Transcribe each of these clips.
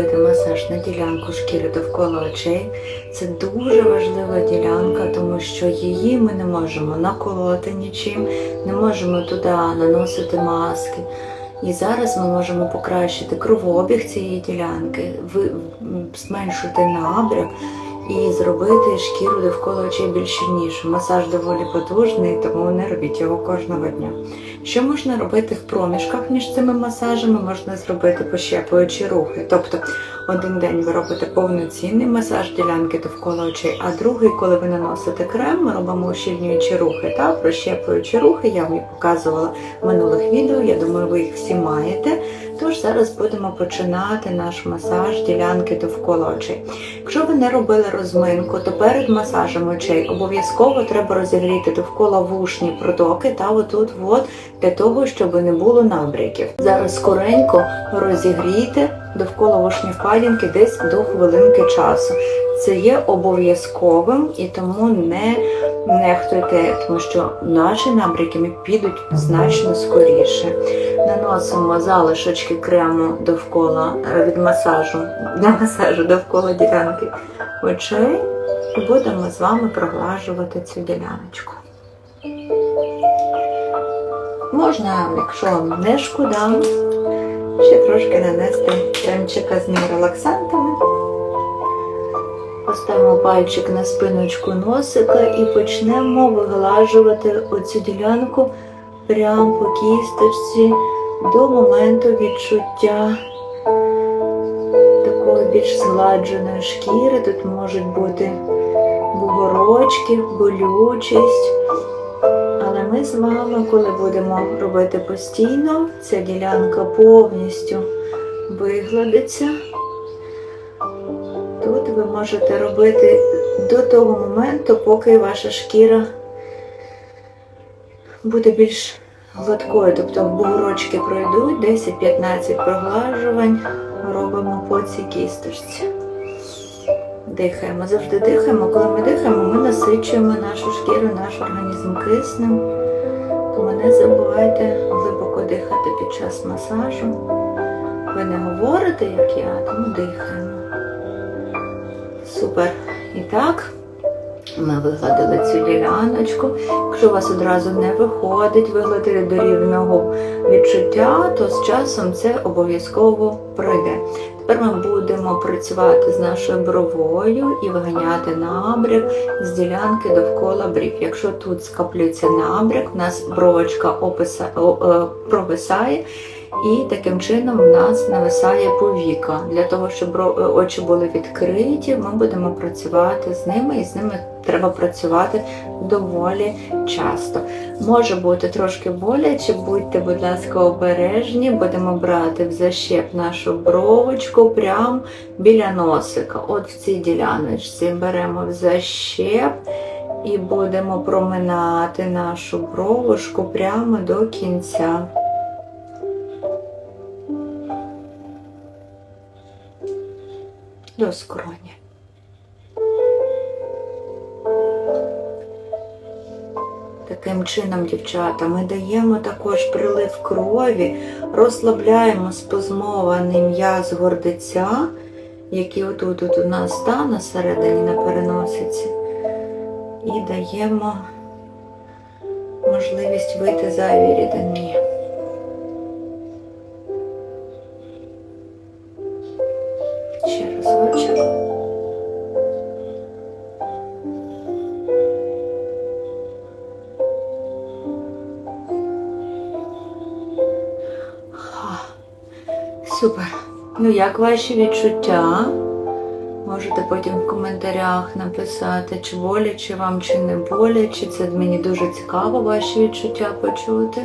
робити масаж на ділянку шкіри довкола очей. Це дуже важлива ділянка, тому що її ми не можемо наколоти нічим, не можемо туди наносити маски. І зараз ми можемо покращити кровообіг цієї ділянки, зменшити набряк і зробити шкіру довкола очей більш щільнішу. Масаж доволі потужний, тому не робіть його кожного дня. Що можна робити в проміжках між цими масажами? Можна зробити пощепуючі рухи. Тобто один день ви робите повноцінний масаж ділянки довкола очей, а другий, коли ви наносите крем, ми робимо ущільнюючі рухи та прощепуючі рухи. Я вам їх показувала в минулих відео. Я думаю, ви їх всі маєте. Тож зараз будемо починати наш масаж ділянки довкола очей. Якщо ви не робили розминку, то перед масажем очей обов'язково треба розігріти довкола вушні протоки та отут от для того, щоб не було набряків. Зараз скоренько розігрійте довкола впадінки десь до хвилинки часу. Це є обов'язковим і тому не нехтуйте, тому що наші набряки підуть значно скоріше. Наносимо залишочки крему довкола е, від масажу для масажу довкола ділянки очей і будемо з вами проглажувати цю діляночку. Можна, якщо не шкода, ще трошки нанести кремчика з нейролаксантами. Поставимо пальчик на спиночку носика і почнемо виглажувати оцю ділянку прямо по кісточці до моменту відчуття такої більш згладженої шкіри. Тут можуть бути бугорочки, болючість. Ми з вами, коли будемо робити постійно, ця ділянка повністю вигладиться. Тут ви можете робити до того моменту, поки ваша шкіра буде більш гладкою. Тобто бугорочки пройдуть, 10-15 проглажувань робимо по цій кісточці. Дихаємо, завжди дихаємо. Коли ми дихаємо, ми насичуємо нашу шкіру, наш організм киснем. Тому не забувайте глибоко дихати під час масажу. Ви не говорите, як я, тому дихаємо. Супер. І так, ми вигладили цю діляночку. Якщо у вас одразу не виходить вигладити до рівного відчуття, то з часом це обов'язково пройде. Тепер ми будемо працювати з нашою бровою і виганяти набряк з ділянки довкола брів. Якщо тут скаплюється набряк, у нас бровочка описа, о, о, провисає. І таким чином в нас нависає повіка. Для того, щоб е, очі були відкриті, ми будемо працювати з ними, і з ними треба працювати доволі часто. Може бути трошки боляче, будьте, будь ласка, обережні. Будемо брати в защеп нашу бровочку прямо біля носика. От в цій діляночці беремо в защеп і будемо проминати нашу бровушку прямо до кінця. До скроні. Таким чином, дівчата, ми даємо також прилив крові, розслабляємо спазмований м'яз гордиця, який отут от у нас стане середині на переносиці, і даємо можливість вийти зайві рідині. Супер. Ну, як ваші відчуття? Можете потім в коментарях написати, чи боляче вам, чи не боляче. Це мені дуже цікаво ваші відчуття почути.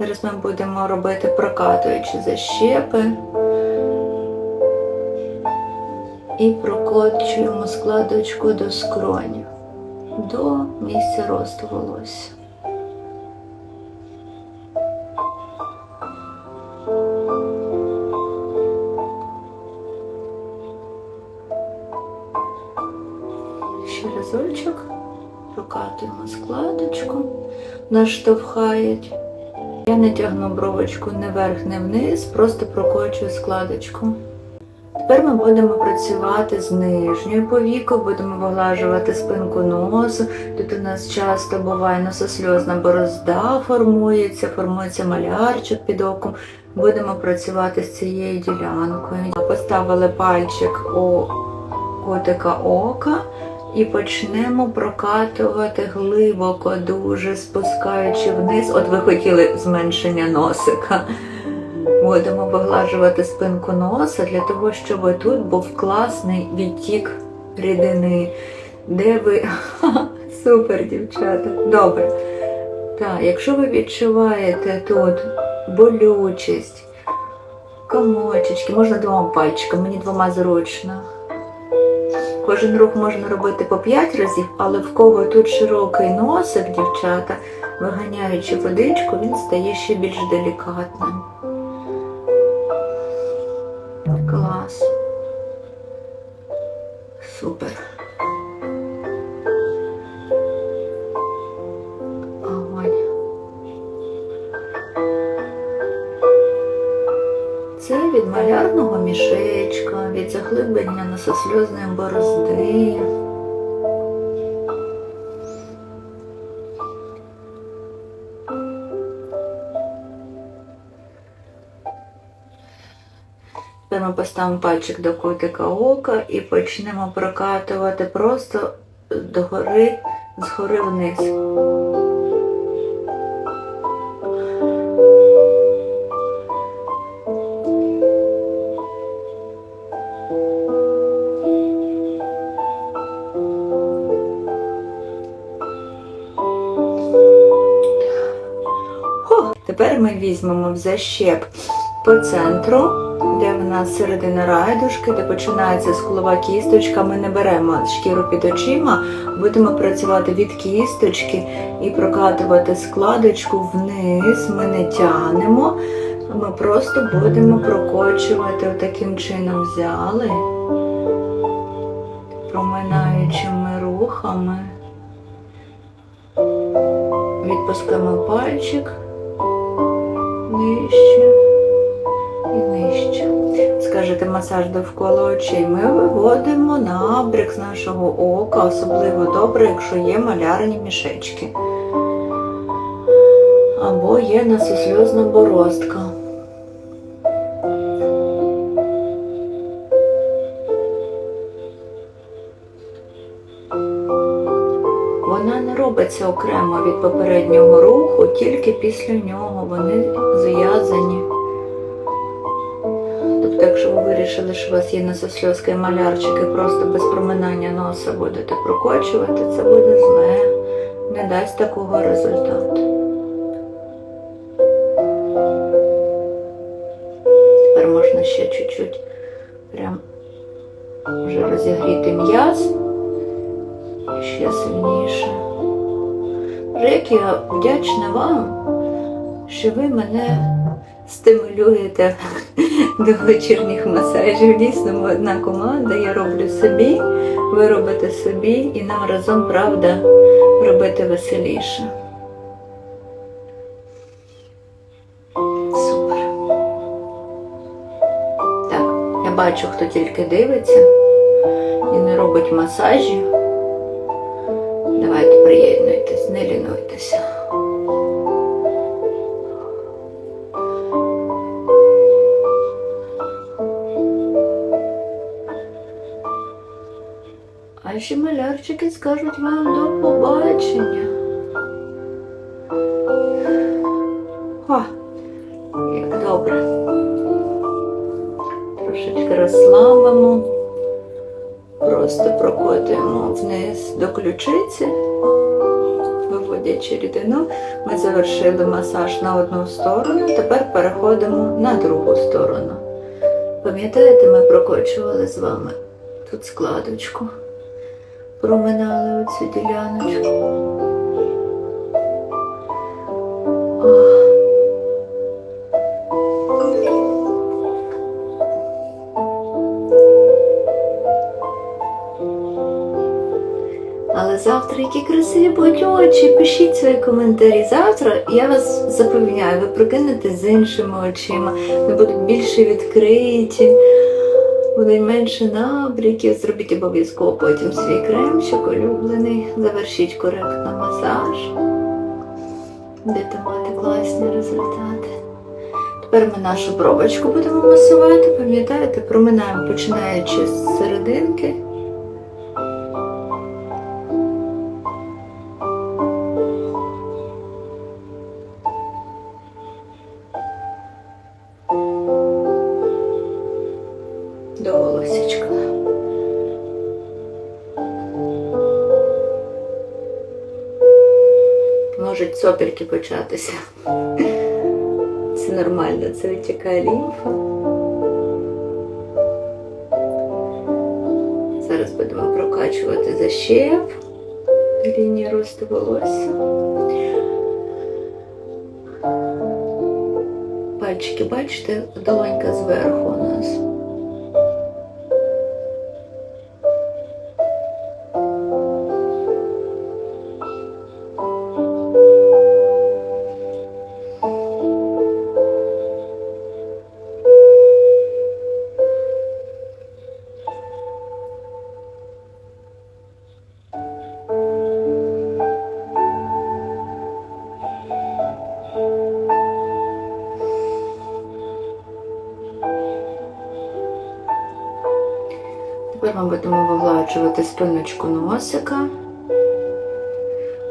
Зараз ми будемо робити прокатуючі защепи. І прокочуємо складочку до скронів, до місця росту волосся. Ще разочок прокатуємо складочку, наштовхають. Я не тягну бровочку не вверх, не вниз, просто прокочую складочку. Тепер ми будемо працювати з нижньою повікою, будемо виглажувати спинку носу. Тут у нас часто буває нососльозна борозда формується, формується малярчик під оком. Будемо працювати з цією ділянкою. Поставили пальчик у котика ока і почнемо прокатувати глибоко, дуже спускаючи вниз. От ви хотіли зменшення носика. Будемо виглажувати спинку носа для того, щоб тут був класний відтік рідини. Де ви. Супер, дівчата. Добре. Так, якщо ви відчуваєте тут болючість, комочечки, можна двома пальчиками, мені двома зручно. Кожен рух можна робити по 5 разів, але в кого тут широкий носик, дівчата, виганяючи водичку, він стає ще більш делікатним. Нососльозної борозди. Тепер ми поставимо пальчик до кутика ока і почнемо прокатувати просто догори, згори вниз. Тепер ми візьмемо в защеп по центру, де в нас середина райдушки, де починається скулова кісточка. Ми не беремо шкіру під очима, будемо працювати від кісточки і прокатувати складочку вниз. Ми не тянемо. Ми просто будемо прокочувати таким чином взяли, проминаючими рухами. Відпускаємо пальчик нижче і нижче. Скажете масаж довкола очей. Ми виводимо набряк з нашого ока, особливо добре, якщо є малярні мішечки. Або є насосльозна боростка. Вона не робиться окремо від попереднього руху, тільки після нього вони зв'язані. Тобто, якщо ви вирішили, що у вас є нососльозка і малярчик, і просто без проминання носа будете прокочувати, це буде зле, не дасть такого результату. Тепер можна ще чуть-чуть прям вже розігріти м'яз ще сильніше. Вже як я вдячна вам, що ви мене стимулюєте до вечірніх масажів. Дійсно, ми одна команда, я роблю собі, ви робите собі, і нам разом, правда, робити веселіше. Супер. Так, я бачу, хто тільки дивиться і не робить масажі. Ще малярчики скажуть вам до побачення. О, як добре. Трошечки розслабимо. Просто прокотуємо вниз до ключиці, виводячи рідину. Ми завершили масаж на одну сторону, тепер переходимо на другу сторону. Пам'ятаєте, ми прокочували з вами тут складочку, проминали оцю діляночку. Але завтра які красиві будуть очі. Пишіть свої коментарі. Завтра я вас запевняю, ви прокинетесь з іншими очима, вони будуть більше відкриті, будуть менше набріків, Зробіть обов'язково потім свій кремчик улюблений. Завершіть коректно масаж. Будете мати класні результати. Тепер ми нашу бровочку будемо масувати. Пам'ятаєте, проминаємо починаючи з серединки. Сопельки початися. Це нормально, це витікає лімфа. Зараз будемо прокачувати защеп, лінії росту волосся. Пальчики, бачите, долонька зверху у нас. Ми будемо вивлачувати спиночку носика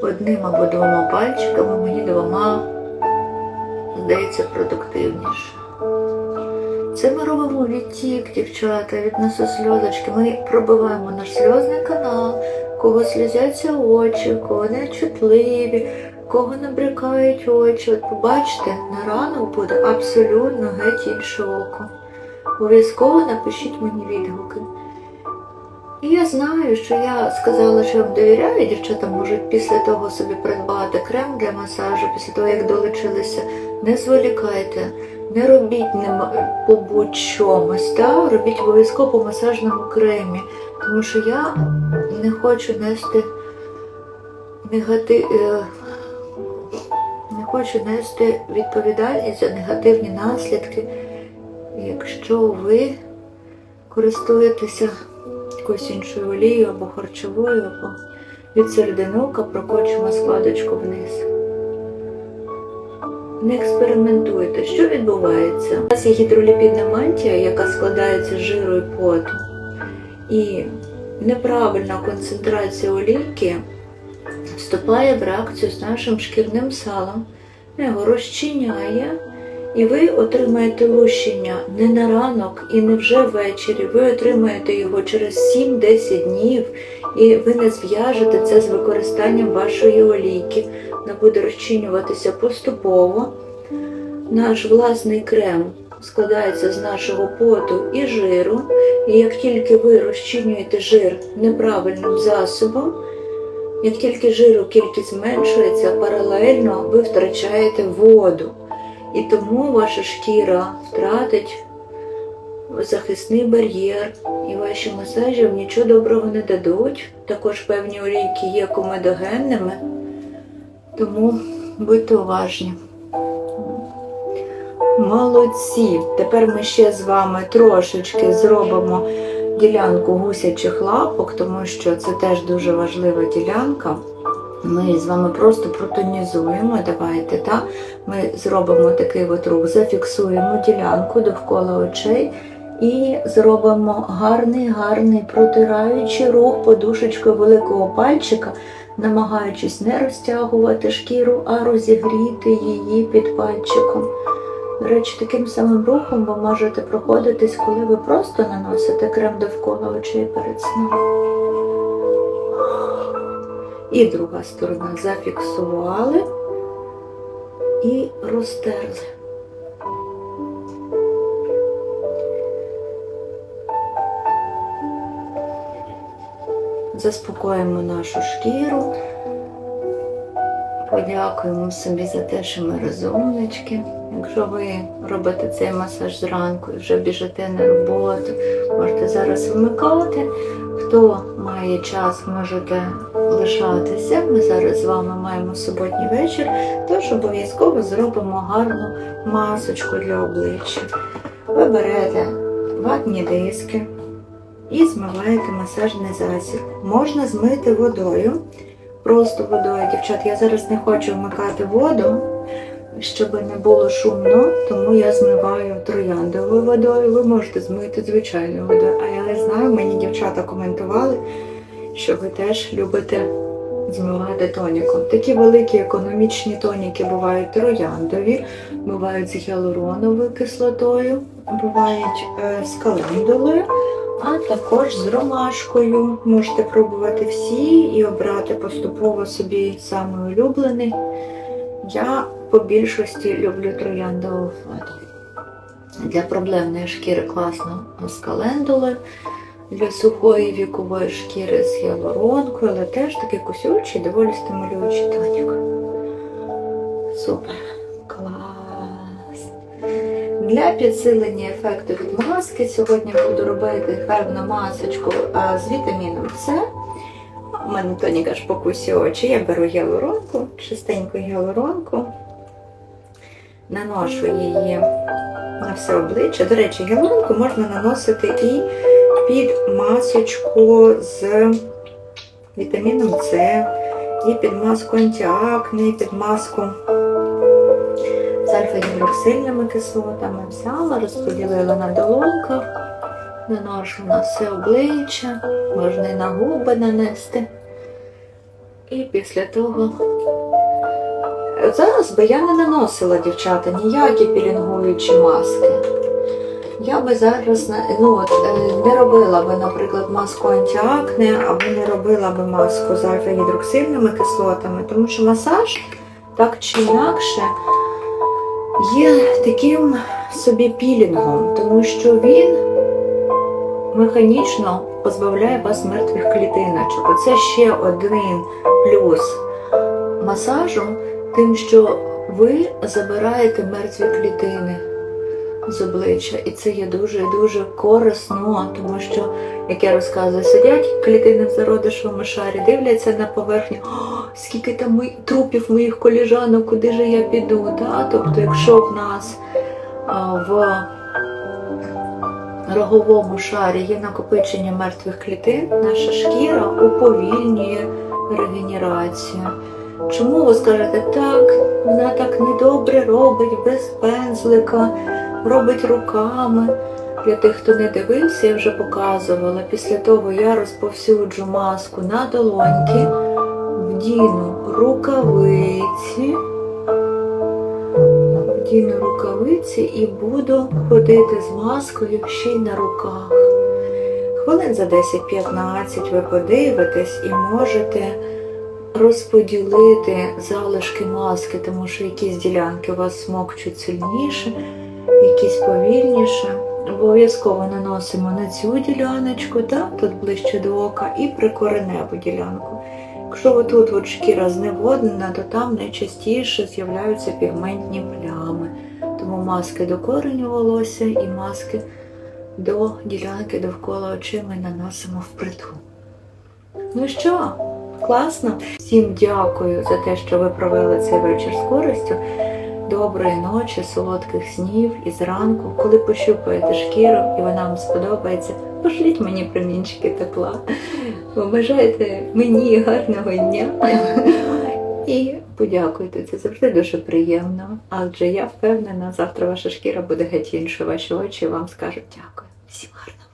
одним або двома пальчиками, мені двома здається продуктивніше. Це ми робимо відтік, дівчата, від нососльозочки. Ми пробиваємо наш сльозний канал, кого сльозяться очі, кого нечутливі, в кого набрякають очі. От побачите, на ранок буде абсолютно геть інше око. Обов'язково напишіть мені відгуки. І я знаю, що я сказала, що вам довіряю, дівчата можуть після того собі придбати крем для масажу, після того, як долучилися. Не зволікайте, не робіть нем- по будь-чомусь, робіть обов'язково по масажному кремі. Тому що я не хочу нести негатив. е, Не хочу нести відповідальність за негативні наслідки, якщо ви користуєтеся якоюсь іншою олією або харчовою, або від середини ока прокочуємо складочку вниз. Не експериментуйте, що відбувається. У нас є гідроліпідна мантія, яка складається з жиру і поту. І неправильна концентрація олійки вступає в реакцію з нашим шкірним салом, його розчиняє, і ви отримаєте лущення не на ранок і не вже ввечері. Ви отримаєте його через 7-10 днів, і ви не зв'яжете це з використанням вашої олійки. Вона буде розчинюватися поступово. Наш власний крем складається з нашого поту і жиру. І як тільки ви розчинюєте жир неправильним засобом, як тільки жиру кількість зменшується, паралельно ви втрачаєте воду. І тому ваша шкіра втратить захисний бар'єр, і ваші масажі вам нічого доброго не дадуть. Також певні олійки є комедогенними, тому будьте уважні. Молодці! Тепер ми ще з вами трошечки зробимо ділянку гусячих лапок, тому що це теж дуже важлива ділянка. Ми з вами просто протонізуємо. Давайте, так? Ми зробимо такий от рух, зафіксуємо ділянку довкола очей і зробимо гарний, гарний протираючий рух подушечкою великого пальчика, намагаючись не розтягувати шкіру, а розігріти її під пальчиком. До речі, таким самим рухом ви можете проходитись, коли ви просто наносите крем довкола очей перед сном. І друга сторона зафіксували і розтерли. Заспокоїмо нашу шкіру. Подякуємо собі за те, що ми розумнички. Якщо ви робите цей масаж зранку і вже біжите на роботу, можете зараз вмикати. Хто має час, можете лишатися. Ми зараз з вами маємо суботній вечір, тож обов'язково зробимо гарну масочку для обличчя. Ви берете ватні диски, і змиваєте масажний засіб. Можна змити водою, просто водою. Дівчат, я зараз не хочу вмикати воду, щоб не було шумно, тому я змиваю трояндовою водою. Ви можете змити звичайною водою. А я не знаю, мені дівчата коментували, що ви теж любите змивати тоніком. Такі великі економічні тоніки бувають трояндові, бувають з гіалуроновою кислотою, бувають е, з календулою, а також з ромашкою. Можете пробувати всі і обрати поступово собі самий улюблений. Я по більшості люблю трояндову воду. Для проблемної шкіри класно з календулою для сухої вікової шкіри з гіалуронкою, але теж такий кусючий, доволі стимулюючий тонік. Супер. Клас. Для підсилення ефекту від маски сьогодні буду робити певну масочку з вітаміном С. У мене тонік аж покусі очі. Я беру гіалуронку, чистеньку гіалуронку, наношу її на все обличчя. До речі, гіалуронку можна наносити і під масочку з вітаміном С, і під маску антиакне, і під маску з альфа-гідроксильними кислотами. Взяла, розподілила на долоньках, наношу на все обличчя, можна і на губи нанести. І після того. Зараз би я не наносила, дівчата, ніякі пілінгуючі маски. Я би зараз ну, от, е, не робила би, наприклад, маску антиакне, або не робила би маску з альфа-гідроксильними кислотами, тому що масаж так чи інакше є таким собі пілінгом, тому що він механічно позбавляє вас мертвих клітиночок. Оце ще один плюс масажу, тим, що ви забираєте мертві клітини з обличчя, і це є дуже дуже корисно, тому що, як я розказую, сидять клітини в зародишовому шарі, дивляться на поверхню, «О, скільки там мої- трупів моїх коліжанок, куди же я піду? Да? Тобто, якщо в нас а, в роговому шарі є накопичення мертвих клітин, наша шкіра уповільнює регенерацію. Чому ви скажете так, вона так недобре робить без пензлика, робить руками. Для тих, хто не дивився, я вже показувала. Після того я розповсюджу маску на долоньки, вдіну рукавиці, вдіну рукавиці і буду ходити з маскою ще й на руках. Хвилин за 10-15 ви подивитесь і можете розподілити залишки маски, тому що якісь ділянки у вас смокчуть сильніше, якісь повільніше. Обов'язково наносимо на цю діляночку, та, тут ближче до ока, і прикореневу ділянку. Якщо отут от шкіра зневоднена, то там найчастіше з'являються пігментні плями. Тому маски до кореню волосся і маски до ділянки довкола очей ми наносимо впритул. Ну що, класно? Всім дякую за те, що ви провели цей вечір з користю. Доброї ночі, солодких снів і зранку, коли пощупаєте шкіру і вона вам сподобається, пошліть мені промінчики тепла. Побажайте мені гарного дня. І подякуйте, це завжди дуже приємно. Адже я впевнена, завтра ваша шкіра буде геть іншою, ваші очі вам скажуть дякую. Всім гарного.